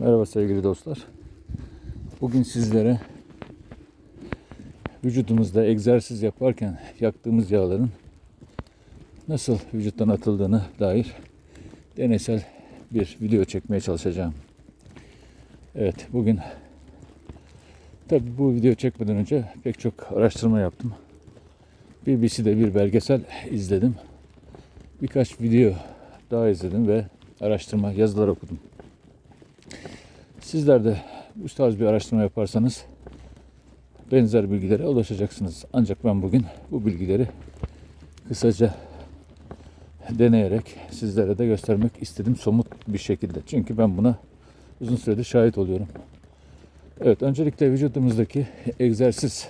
Merhaba sevgili dostlar. Bugün sizlere vücudumuzda egzersiz yaparken yaktığımız yağların nasıl vücuttan atıldığını dair deneysel bir video çekmeye çalışacağım. Evet bugün tabi bu video çekmeden önce pek çok araştırma yaptım. BBC'de bir belgesel izledim. Birkaç video daha izledim ve araştırma yazılar okudum. Sizler de bu tarz bir araştırma yaparsanız benzer bilgilere ulaşacaksınız. Ancak ben bugün bu bilgileri kısaca deneyerek sizlere de göstermek istedim somut bir şekilde. Çünkü ben buna uzun süredir şahit oluyorum. Evet, öncelikle vücudumuzdaki egzersiz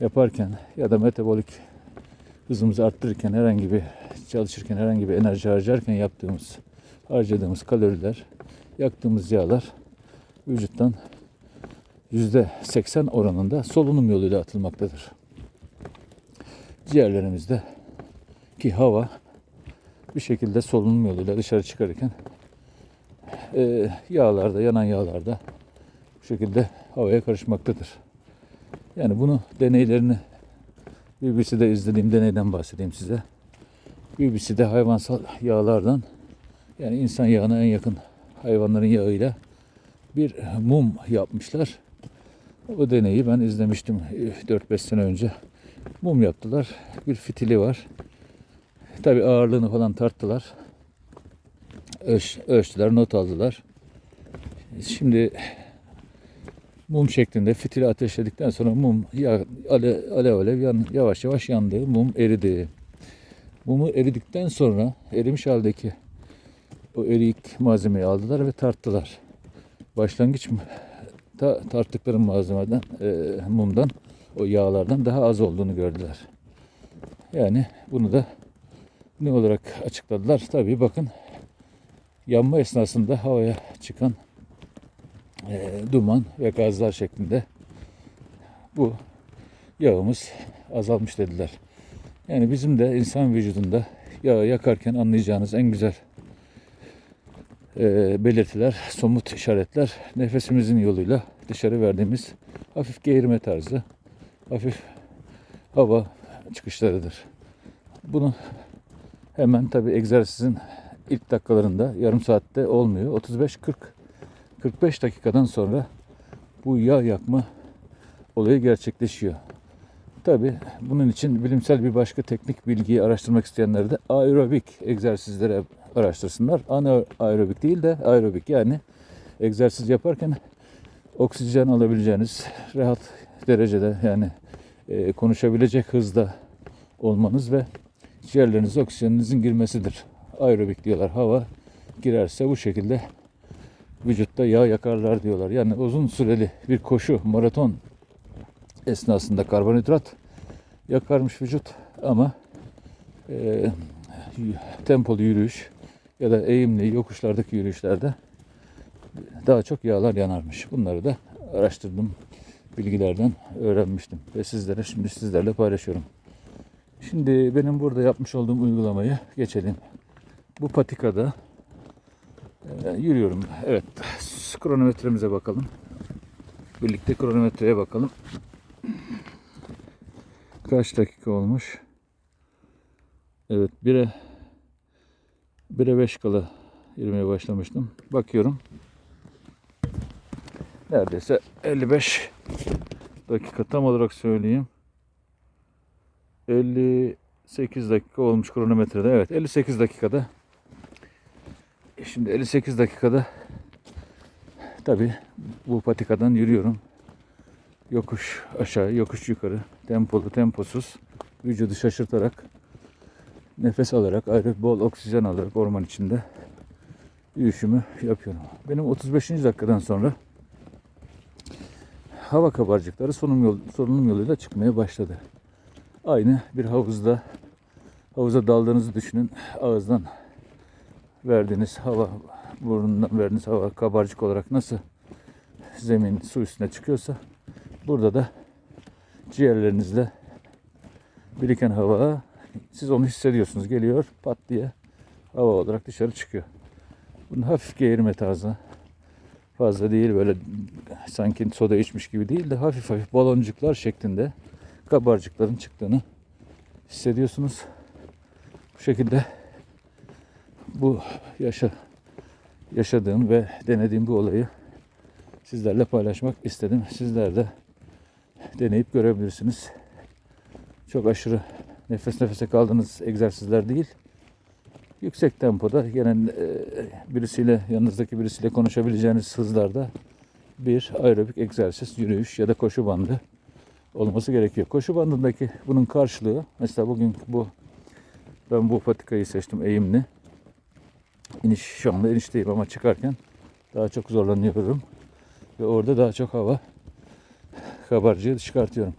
yaparken ya da metabolik hızımızı arttırırken herhangi bir çalışırken herhangi bir enerji harcarken yaptığımız harcadığımız kaloriler, yaktığımız yağlar vücuttan %80 oranında solunum yoluyla atılmaktadır. Ciğerlerimizde ki hava bir şekilde solunum yoluyla dışarı çıkarırken e, yağlarda, yanan yağlarda bu şekilde havaya karışmaktadır. Yani bunu deneylerini BBC'de izlediğim deneyden bahsedeyim size. BBC'de hayvansal yağlardan yani insan yağına en yakın hayvanların yağıyla bir mum yapmışlar. O deneyi ben izlemiştim 4-5 sene önce. Mum yaptılar. Bir fitili var. Tabi ağırlığını falan tarttılar. Ölç, ölçtüler, not aldılar. Şimdi mum şeklinde fitili ateşledikten sonra mum ya, alev alev, alev yan, yavaş yavaş yandı. Mum eridi. Mumu eridikten sonra erimiş haldeki o eriyik malzemeyi aldılar ve tarttılar. Başlangıç ta, tarttıkları malzemeden, e, mumdan, o yağlardan daha az olduğunu gördüler. Yani bunu da ne olarak açıkladılar? Tabii bakın yanma esnasında havaya çıkan e, duman ve gazlar şeklinde bu yağımız azalmış dediler. Yani bizim de insan vücudunda yağı yakarken anlayacağınız en güzel belirtiler, somut işaretler nefesimizin yoluyla dışarı verdiğimiz hafif geğirme tarzı, hafif hava çıkışlarıdır. Bunu hemen tabi egzersizin ilk dakikalarında yarım saatte olmuyor. 35-40 45 dakikadan sonra bu yağ yakma olayı gerçekleşiyor. Tabi bunun için bilimsel bir başka teknik bilgiyi araştırmak isteyenler de aerobik egzersizlere araştırsınlar. Anaerobik değil de aerobik yani egzersiz yaparken oksijen alabileceğiniz rahat derecede yani e, konuşabilecek hızda olmanız ve ciğerlerinize oksijeninizin girmesidir. Aerobik diyorlar. Hava girerse bu şekilde vücutta yağ yakarlar diyorlar. Yani uzun süreli bir koşu, maraton esnasında karbonhidrat yakarmış vücut ama e, tempolu yürüyüş ya da eğimli yokuşlardaki yürüyüşlerde daha çok yağlar yanarmış. Bunları da araştırdım, bilgilerden öğrenmiştim ve sizlere şimdi sizlerle paylaşıyorum. Şimdi benim burada yapmış olduğum uygulamayı geçelim. Bu patikada e, yürüyorum. Evet, kronometremize bakalım. Birlikte kronometreye bakalım. Kaç dakika olmuş? Evet, 1'e 1'e 5 kala yürümeye başlamıştım. Bakıyorum. Neredeyse 55 dakika tam olarak söyleyeyim. 58 dakika olmuş kronometrede. Evet 58 dakikada. E Şimdi 58 dakikada tabi bu patikadan yürüyorum. Yokuş aşağı, yokuş yukarı, tempolu, temposuz, vücudu şaşırtarak, nefes alarak, ayrı bol oksijen alarak orman içinde yürüyüşümü yapıyorum. Benim 35. dakikadan sonra hava kabarcıkları solunum, yol, solunum yoluyla çıkmaya başladı. Aynı bir havuzda havuza daldığınızı düşünün. Ağızdan verdiğiniz hava, burnundan verdiğiniz hava kabarcık olarak nasıl zemin su üstüne çıkıyorsa burada da ciğerlerinizle biriken hava siz onu hissediyorsunuz. Geliyor pat diye hava olarak dışarı çıkıyor. Bunun hafif geğirme tarzı Fazla değil böyle sanki soda içmiş gibi değil de hafif hafif baloncuklar şeklinde kabarcıkların çıktığını hissediyorsunuz. Bu şekilde bu yaşa yaşadığım ve denediğim bu olayı sizlerle paylaşmak istedim. Sizler de deneyip görebilirsiniz. Çok aşırı nefes nefese kaldığınız egzersizler değil. Yüksek tempoda gene e, birisiyle yanınızdaki birisiyle konuşabileceğiniz hızlarda bir aerobik egzersiz, yürüyüş ya da koşu bandı olması gerekiyor. Koşu bandındaki bunun karşılığı mesela bugün bu ben bu patikayı seçtim eğimli. İniş şu anda inişteyim ama çıkarken daha çok zorlanıyorum. Ve orada daha çok hava kabarcığı çıkartıyorum.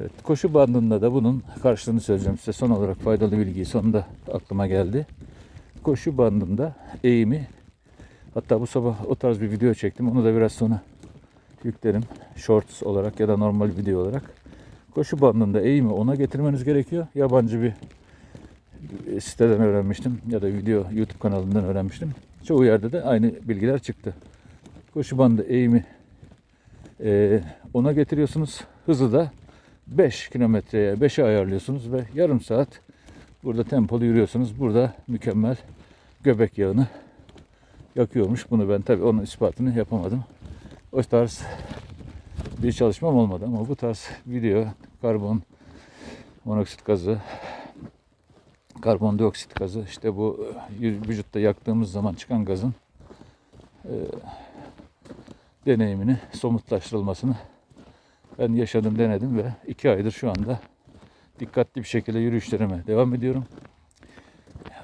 Evet, koşu bandında da bunun karşılığını söyleyeceğim size. Son olarak faydalı bilgiyi sonunda aklıma geldi. Koşu bandında eğimi hatta bu sabah o tarz bir video çektim. Onu da biraz sonra yüklerim. Shorts olarak ya da normal video olarak. Koşu bandında eğimi ona getirmeniz gerekiyor. Yabancı bir siteden öğrenmiştim ya da video YouTube kanalından öğrenmiştim. Çoğu yerde de aynı bilgiler çıktı. Koşu bandı eğimi ona getiriyorsunuz. Hızı da 5 kilometreye 5'e ayarlıyorsunuz ve yarım saat burada tempolu yürüyorsunuz. Burada mükemmel göbek yağını yakıyormuş. Bunu ben tabii onun ispatını yapamadım. O tarz bir çalışmam olmadı ama bu tarz video karbon monoksit gazı karbondioksit gazı işte bu e, vücutta yaktığımız zaman çıkan gazın e, deneyimini somutlaştırılmasını ben yaşadım denedim ve iki aydır şu anda dikkatli bir şekilde yürüyüşlerime devam ediyorum.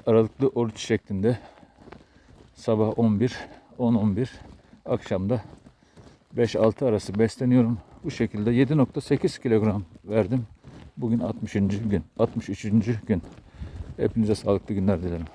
Aralıklı oruç şeklinde sabah 11, 10-11 akşamda 5-6 arası besleniyorum. Bu şekilde 7.8 kilogram verdim. Bugün 60. gün, 63. gün. Hepinize sağlıklı günler dilerim.